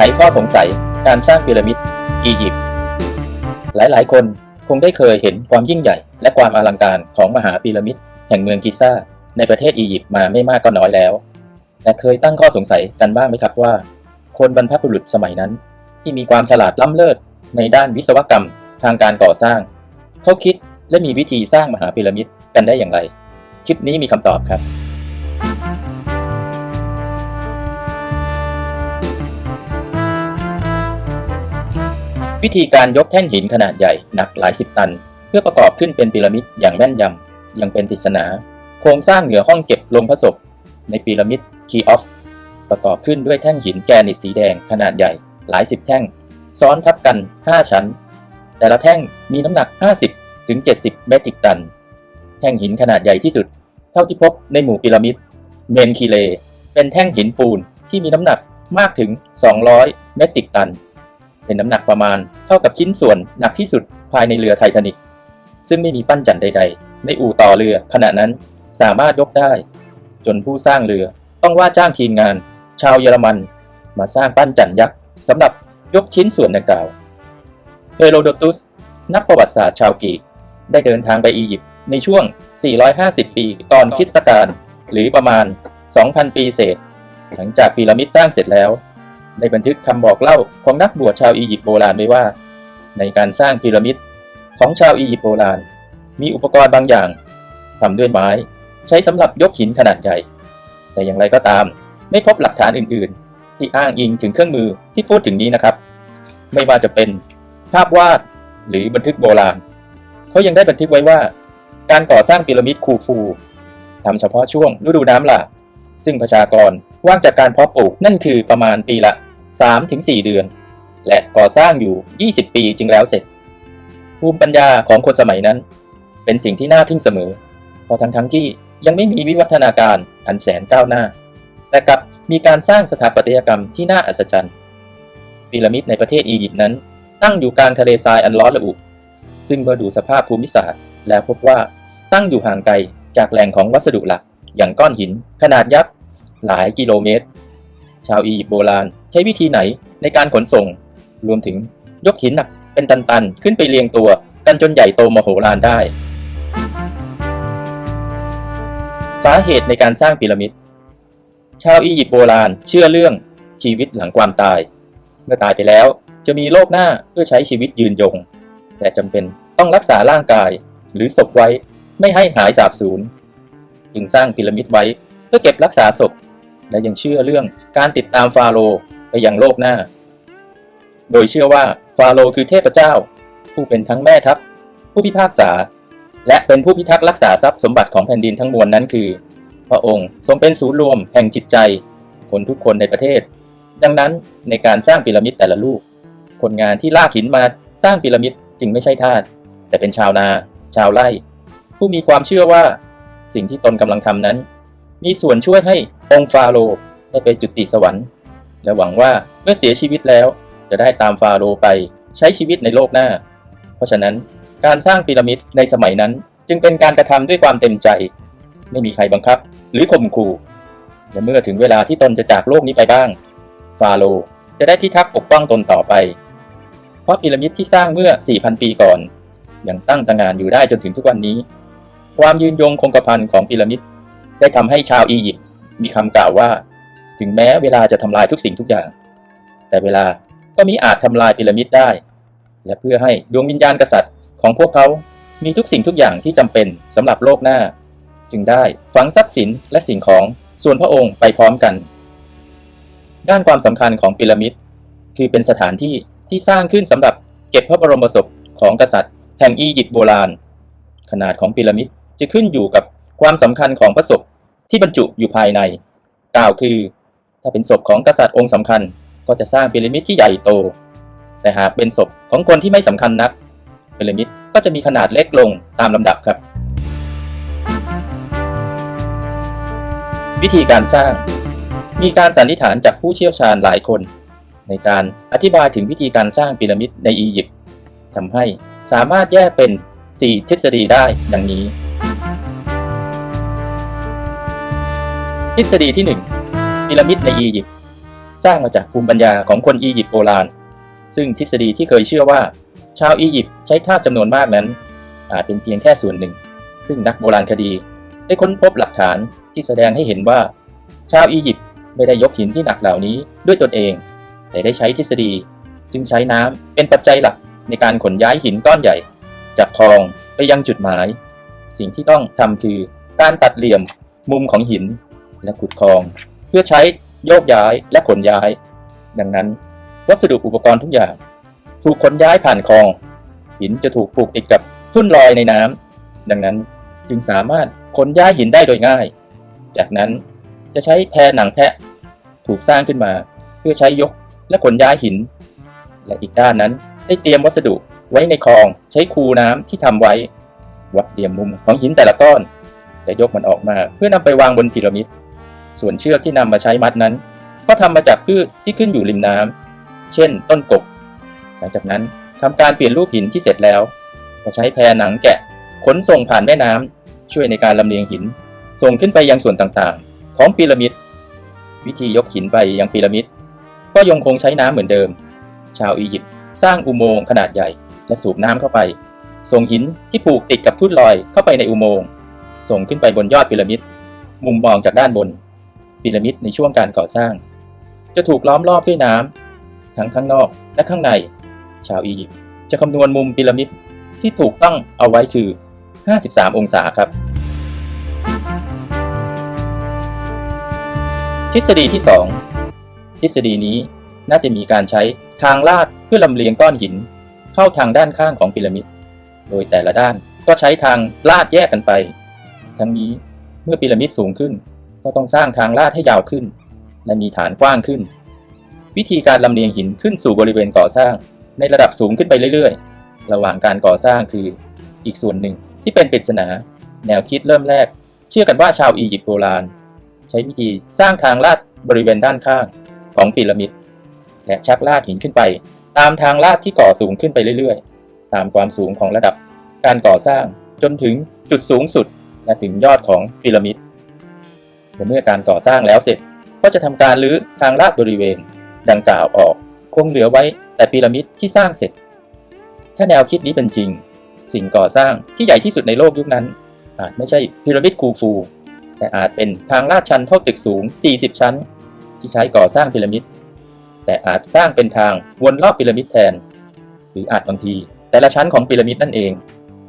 ไขข้อสงสัยการสร้างพีระมิดอียิปต์หลายๆ คนคงได้เคยเห็นความยิ่งใหญ่ และความอลังการของมหาพีระมิดแห่งเมืองกิซ่า ในประเทศอียิปต์มาไม่มากก็น้อยแล้ว แต่เคยตั้งข้อสงสัยกันบ้างไหมครับว่า คนบรรพบุรุษสมัยนั้น ที่มีความฉลาดล้ำเลิศในด้านวิศวกรรมทางการก่อสร้าง เขาคิดและมีวิธีสร้างมหาพีระมิดกันได้อย่างไร คลิปนี้มีคำตอบครับ วิธีการยกแท่นหินขนาดใหญ่หนักหลายสิบตัน เพื่อประกอบขึ้นเป็นพีระมิดอย่างแม่นยำยังเป็นปริศนา โครงสร้างเหนือห้องเก็บลงพระศพ ในพีระมิดคีออฟประกอบขึ้นด้วยแท่งหินแกรนิตสีแดงขนาดใหญ่หลายสิบแท่ง ซ้อนทับกัน 5 ชั้น แต่ละแท่งมีน้ำหนัก 50 ถึง 70 เมตริกตัน แท่งหินขนาดใหญ่ที่สุด เท่าที่พบในหมู่พีระมิดเมนคีเล เป็นแท่งหินปูนที่มีน้ำหนักมากถึง 200 เมตริกตัน เป็นน้ำหนักประมาณเท่ากับชิ้นส่วนหนักที่สุดภายในเรือไททานิกซึ่งไม่มีปั้นจันใด ๆ ในอู่ต่อเรือขณะนั้นสามารถยกได้ จนผู้สร้างเรือต้องว่าจ้างทีมงาน ชาวเยอรมัน มาสร้างปั้นจันยักษ์สำหรับยกชิ้นส่วนดังกล่าวเฮโรโดตุส นักประวัติศาสตร์ชาวกรีกได้เดินทางไปอียิปต์ในช่วง 450 ปีก่อนคริสตกาลหรือประมาณ 2,000 ปีเศษ หลังจากพีระมิดสร้างเสร็จแล้ว ได้บันทึกคำบอกเล่าของนักบวชชาวอียิปต์โบราณไว้ว่า ในการสร้างพีระมิดของชาวอียิปต์โบราณ มีอุปกรณ์บางอย่างทำด้วยไม้ ใช้สำหรับยกหินขนาดใหญ่ แต่อย่างไรก็ตาม ไม่พบหลักฐานอื่น ๆ ที่อ้างอิงถึงเครื่องมือที่พูดถึงนี้นะครับ ไม่ว่าจะเป็นภาพวาดหรือบันทึกโบราณเขายังได้บันทึกไว้ว่า การก่อสร้างพีระมิดคูฟูทำเฉพาะช่วงฤดูน้ำหลากซึ่งประชากรว่างจากการเพาะปลูกนั่นคือประมาณปีละ 3-4 เดือน และก่อสร้างอยู่ 20 ปีจึงแล้วเสร็จ ภูมิปัญญาของคนสมัยนั้น เป็นสิ่งที่น่าทึ่งเสมอพราะทั้งทั้งที่ยังไม่มีวิวัฒนาการอันแสนก้าวหน้า แต่กลับมีการสร้างสถาปัตยกรรมที่น่าอัศจรรย์พีระมิดในประเทศอียิปต์นั้น ตั้งอยู่กลางทะเลทรายอันร้อนระอุ ซึ่งเมื่อดูสภาพภูมิศาสตร์ แล้วพบว่าตั้งอยู่ห่างไกลจากแหล่งของวัสดุหลัก อย่างก้อนหิน ขนาดยักษ์หลายกิโลเมตร ชาวอียิปต์โบราณ ใช้วิธีไหนในการขนส่ง รวมถึงยกหินหนักเป็นตันๆ ขึ้นไปเรียงตัวกันจนใหญ่โตมโหฬารได้ สาเหตุในการสร้างพีระมิด ชาวอียิปต์โบราณเชื่อเรื่องชีวิตหลังความตาย เมื่อตายไปแล้วจะมีโลกหน้าเพื่อใช้ชีวิตยืนยง แต่จำเป็นต้องรักษาร่างกายหรือศพไว้ไม่ให้หายสาบสูญจึงสร้างพีระมิดไว้เพื่อเก็บรักษาศพ และยังเชื่อเรื่องการติดตามฟาโรห์ไปยังโลกหน้า โดยเชื่อว่าฟาโรห์คือเทพเจ้า ผู้เป็นทั้งแม่ทัพ ผู้พิพากษา และเป็นผู้พิทักษ์รักษาทรัพย์สมบัติของแผ่นดินทั้งมวลนั้นคือ พระองค์ทรงเป็นศูนย์รวมแห่งจิตใจ คนทุกคนในประเทศ ดังนั้นในการสร้างพีระมิดแต่ละลูก คนงานที่ลากหินมาสร้างพีระมิดจึงไม่ใช่ทาสแต่เป็นชาวนา ชาวไร่ ผู้มีความเชื่อว่า สิ่งที่ตนกำลังทำนั้น มีส่วนช่วยให้องค์ฟาโรห์ได้ไปจุติสวรรค์ และหวังว่าเมื่อเสียชีวิตแล้วจะได้ตามฟาโรห์ไปใช้ชีวิตในโลกหน้า เพราะฉะนั้นการสร้างพีระมิดในสมัยนั้นจึงเป็นการกระทำด้วยความเต็มใจ ไม่มีใครบังคับ หรือข่มขู่และเมื่อถึงเวลาที่ตนจะจากโลกนี้ไปบ้าง ฟาโรห์จะได้ที่ทักปกป้องตนต่อไป เพราะพีระมิดที่สร้างเมื่อ 4,000 ปีก่อน ยังตั้งตระหงานอยู่ได้จนถึงทุกวันนี้ ความยืนยงคงกระพันของพีระมิด ได้ทำให้ชาวอียิปต์มีคำกล่าวว่า ถึงแม้เวลาจะทำลายทุกสิ่งทุกอย่าง แต่เวลาก็มีอาจทำลายพีระมิดได้ และเพื่อให้ดวงวิญญาณกษัตริย์ของพวกเขา มีทุกสิ่งทุกอย่างที่จำเป็นสำหรับโลกหน้า จึงได้ฝังทรัพย์สินและสิ่งของส่วนพระองค์ไปพร้อมกัน ด้านความสำคัญของพีระมิดคือเป็นสถานที่ที่สร้างขึ้นสำหรับเก็บพระบรมศพของกษัตริย์แห่งอียิปต์โบราณ ขนาดของพีระมิดจะขึ้นอยู่กับความสำคัญของพระศพ ที่บรรจุอยู่ภายใน กล่าวคือ ถ้าเป็นศพของกษัตริย์องค์สำคัญ ก็จะสร้างพีระมิดที่ใหญ่โต แต่หากเป็นศพของคนที่ไม่สำคัญนักพีระมิดก็จะมีขนาดเล็กลงตามลำดับครับ วิธีการสร้าง มีการสันนิษฐานจากผู้เชี่ยวชาญหลายคน ในการอธิบายถึงวิธีการสร้างพีระมิดในอียิปต์ทำให้สามารถแยกเป็น 4 ทฤษฎีได้ดังนี้ ทฤษฎีที่1พีระมิดในอียิปต์สร้างมาจากภูมิปัญญาของคนอียิปต์โบราณ ซึ่งทฤษฎีที่เคยเชื่อว่า ชาวอียิปต์ใช้ธาตุจำนวนมากนั้น อาจเป็นเพียงแค่ส่วนหนึ่ง ซึ่งนักโบราณคดี ได้ค้นพบหลักฐานที่แสดงให้เห็นว่า ชาวอียิปต์ไม่ได้ยกหินที่หนักเหล่านี้ด้วยตนเอง แต่ได้ใช้ทฤษฎี จึงใช้น้ำเป็นปัจจัยหลักในการขนย้ายหินก้อนใหญ่ จากคลองไปยังจุดหมาย สิ่งที่ต้องทำคือการตัดเหลี่ยมมุมของหิน และขุดคลอง เพื่อใช้โยกย้ายและขนย้าย ดังนั้น วัสดุอุปกรณ์ทุกอย่าง ถูกขนย้ายผ่านคลอง หินจะถูกผูกติดกับทุ่นลอยในน้ำดังนั้นจึงสามารถขนย้ายหินได้โดยง่าย จากนั้นจะใช้แพหนังแพะ ถูกสร้างขึ้นมา เพื่อใช้ยกและขนย้ายหิน และอีกด้านนั้นได้เตรียมวัสดุไว้ในคลองใช้คูน้ำที่ทำไว้วัดเหลี่ยมมุมของหินแต่ละก้อนและยกมันออกมาเพื่อนำไปวางบนพีระมิด ส่วนเชือกที่นำมาใช้มัดนั้น ก็ทำมาจากพืชที่ขึ้นอยู่ริมน้ำเช่น ต้นกก หลังจากนั้นทำการเปลี่ยนรูปหินที่เสร็จแล้วก็ใช้แพหนังแกะขนส่งผ่านแม่น้ำช่วยในการลำเลียงหิน ส่งขึ้นไปยังส่วนต่างๆ ของพีระมิด วิธียกหินไปยังพีระมิด ก็ยังคงใช้น้ำเหมือนเดิม ชาวอียิปต์สร้างอุโมงค์ขนาดใหญ่ และสูบน้ำเข้าไป ส่งหินที่ผูกติดกับทุ่นลอยเข้าไปในอุโมงค์ส่งขึ้นไปบนยอดพีระมิด มุมมองจากด้านบน พีระมิดในช่วงการก่อสร้าง จะถูกล้อมรอบด้วยน้ำทั้งข้างนอกและข้างใน ชาวอียิปต์จะคำนวณมุมพีระมิดที่ถูกต้องเอาไว้คือ 53 องศาครับ ทฤษฎีที่ 2 ทฤษฎีนี้น่าจะมีการใช้ทางลาดเพื่อลำเลียงก้อนหิน เข้าทางด้านข้างของพีระมิด โดยแต่ละด้านก็ใช้ทางลาดแยกกันไป ทั้งนี้เมื่อพีระมิดสูงขึ้น ก็ต้องสร้างทางลาดให้ยาวขึ้น และมีฐานกว้างขึ้น วิธีการลำเลียงหินขึ้นสู่บริเวณก่อสร้าง ในระดับสูงขึ้นไปเรื่อยๆ ระหว่างการก่อสร้างคือ อีกส่วนหนึ่งที่เป็นปริศนา แนวคิดเริ่มแรก เชื่อกันว่าชาวอียิปต์โบราณ ใช้วิธีสร้างทางลาดบริเวณด้านข้างของพีระมิด และชักลากหินขึ้นไป ตามทางลาดที่ก่อสูงขึ้นไปเรื่อยๆ ตามความสูงของระดับการก่อสร้างจนถึงจุดสูงสุดและถึงยอดของพีระมิด และเมื่อการก่อสร้างแล้วเสร็จก็จะทำการรื้อทางลาดบริเวณ ดังกล่าวออกคงเหลือไว้แต่พีระมิดที่สร้างเสร็จ ถ้าแนวคิดนี้เป็นจริง สิ่งก่อสร้างที่ใหญ่ที่สุดในโลกยุคนั้น อาจไม่ใช่พีระมิดคูฟู แต่อาจเป็นทางลาดชันเท่าตึกสูง 40 ชั้น ที่ใช้ก่อสร้างพีระมิดแต่อาจสร้างเป็นทางวนรอบพีระมิดแทน หรืออาจบางที แต่ละชั้นของพีระมิดนั่นเอง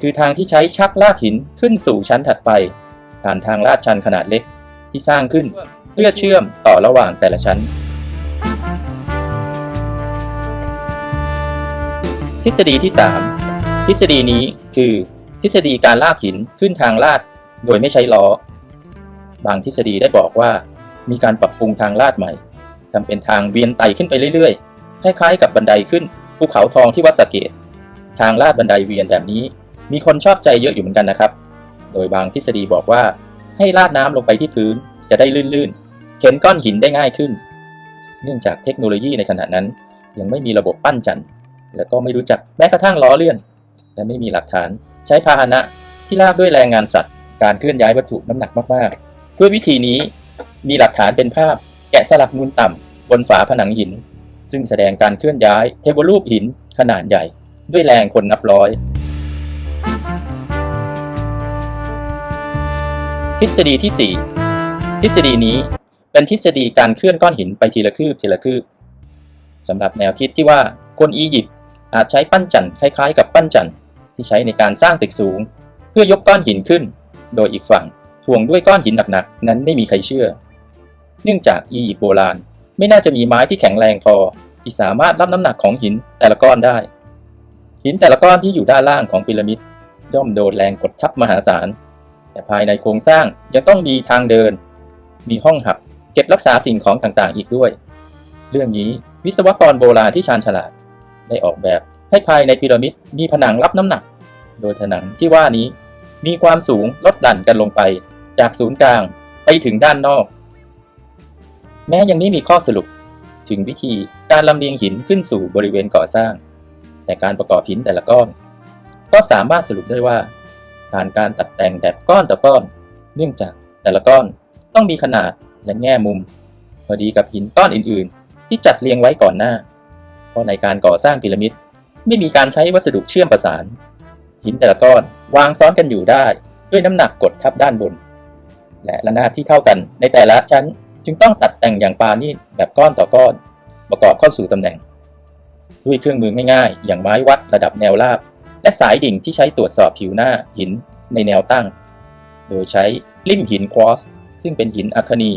คือทางที่ใช้ชักลากหินขึ้นสู่ชั้นถัดไปผ่านทางลาดชันขนาดเล็ก ที่สร้างขึ้น เพื่อเชื่อมต่อระหว่างแต่ละชั้น ทฤษฎีที่ 3 ทฤษฎีนี้คือทฤษฎีการลากหินขึ้นทางลาดโดยไม่ใช้ล้อ บางทฤษฎีได้บอกว่า มีการปรับปรุงทางลาดใหม่ทำเป็นทางเวียนไต่ขึ้นไปเรื่อยๆ คล้ายๆ กับบันไดขึ้นภูเขาทองที่วัดสะเกต ทางลาดบันไดเวียนแบบนี้ มีคนชอบใจเยอะอยู่เหมือนกันนะครับ โดยบางทฤษฎีบอกว่า ให้ลาดน้ำลงไปที่พื้นจะได้ลื่นๆ เข็นก้อนหินได้ง่ายขึ้น เนื่องจากเทคโนโลยีในขณะนั้น ยังไม่มีระบบปั้นจันทร์และก็ไม่รู้จักแม้กระทั่งล้อเลื่อน และไม่มีหลักฐานใช้พาหนะที่ลากด้วยแรงงานสัตว์ การเคลื่อนย้ายวัตถุน้ำหนักมากๆ ด้วยวิธีนี้มีหลักฐานเป็นภาพแกะสลักนูนต่ำบนฝาผนังหิน ซึ่งแสดงการเคลื่อนย้ายเทวรูปหินขนาดใหญ่ ด้วยแรงคนนับร้อย ทฤษฎีที่ 4 ทฤษฎีนี้เป็นทฤษฎีการเคลื่อนก้อนหินไปทีละคืบทีละคืบสำหรับแนวคิดที่ว่าคนอียิปต์อาจใช้ปั้นจันทร์คล้ายๆ กับปั้นจันทร์ที่ใช้ในการสร้างตึกสูง เพื่อยกก้อนหินขึ้น โดยอีกฝั่งถ่วงด้วยก้อนหินหนักๆนั้นไม่มีใครเชื่อ เนื่องจากอียิปต์โบราณไม่น่าจะมีไม้ที่แข็งแรงพอที่สามารถรับน้ำหนักของหินแต่ละก้อนได้ หินแต่ละก้อนที่อยู่ด้านล่างของพีระมิดย่อมโดนแรงกดทับมหาศาล แต่ภายในโครงสร้างยังต้องมีทางเดิน มีห้องหับ เก็บรักษาสิ่งของต่างๆ อีกด้วย เรื่องนี้วิศวกรโบราณที่ชาญฉลาด ได้ออกแบบให้ภายในพีระมิดมีผนังรับน้ำหนัก โดยผนังที่ว่านี้มีความสูงลดดันกันลงไป จากศูนย์กลางไปถึงด้านนอก แม้ยังไม่มีข้อสรุปถึงวิธีการลำเลียงหินขึ้นสู่บริเวณก่อสร้าง แต่การประกอบหินแต่ละก้อน ก็สามารถสรุปได้ว่า ผ่านการตัดแต่งแบบก้อนต่อก้อน เนื่องจากแต่ละก้อนต้องมีขนาดและแง่มุม พอดีกับหินก้อนอื่น ๆ ที่จัดเรียงไว้ก่อนหน้า เพราะในการก่อสร้างพีระมิดไม่มีการใช้วัสดุเชื่อมประสาน หินแต่ละก้อนวางซ้อนกันอยู่ได้ ด้วยน้ำหนักกดทับด้านบน และระนาบที่เท่ากันในแต่ละชั้นจึงต้องตัดแต่งอย่างปราณีตแบบก้อนต่อก้อน ประกอบเข้าสู่ตำแหน่ง ด้วยเครื่องมือง่าย ๆ อย่างไม้วัดระดับแนวราบ และสายดิ่งที่ใช้ตรวจสอบผิวหน้าหินในแนวตั้ง โดยใช้ลิ่มหินควอสซึ่งเป็นหินอัคนี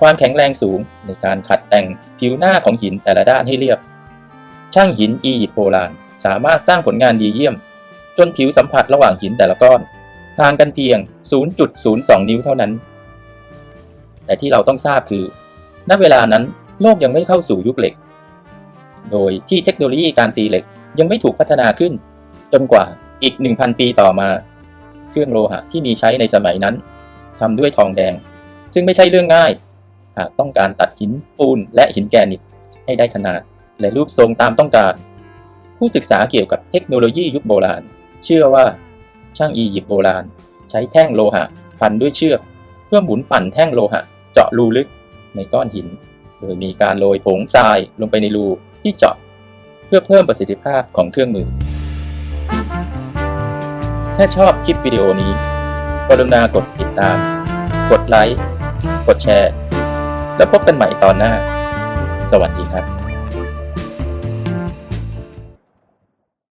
ความแข็งแรงสูงในการขัดแต่งผิวหน้าของหินแต่ละด้านให้เรียบ ช่างหินอียิปต์โบราณสามารถสร้างผลงานดีเยี่ยม จนผิวสัมผัสระหว่างหินแต่ละก้อนห่างกันเพียง 0.02 นิ้วเท่านั้น แต่ที่เราต้องทราบคือ ณ เวลานั้นโลกยังไม่เข้าสู่ยุคเหล็ก โดยที่เทคโนโลยีการตีเหล็กยังไม่ถูกพัฒนาขึ้น จนกว่าอีก 1,000 ปีต่อมา เครื่องโลหะที่มีใช้ในสมัยนั้นทำด้วยทองแดง ซึ่งไม่ใช่เรื่องง่าย หากต้องการตัดหินปูนและหินแกรนิตให้ได้ขนาดและรูปทรงตามต้องการ ผู้ศึกษาเกี่ยวกับเทคโนโลยียุคโบราณ เชื่อว่าช่างอียิปต์โบราณ ใช้แท่งโลหะพันด้วยเชือกเพื่อหมุนปั่นแท่งโลหะ เจาะรูลึกในก้อนหิน โดยมีการโรยผงทรายลงไปในรูที่เจาะ เพื่อเพิ่มประสิทธิภาพของเครื่องมือ ถ้าชอบคลิปวิดีโอนี้ กรุณากดติดตาม กดไลค์ กดแชร์ แล้วพบกันใหม่ตอนหน้า สวัสดีครับ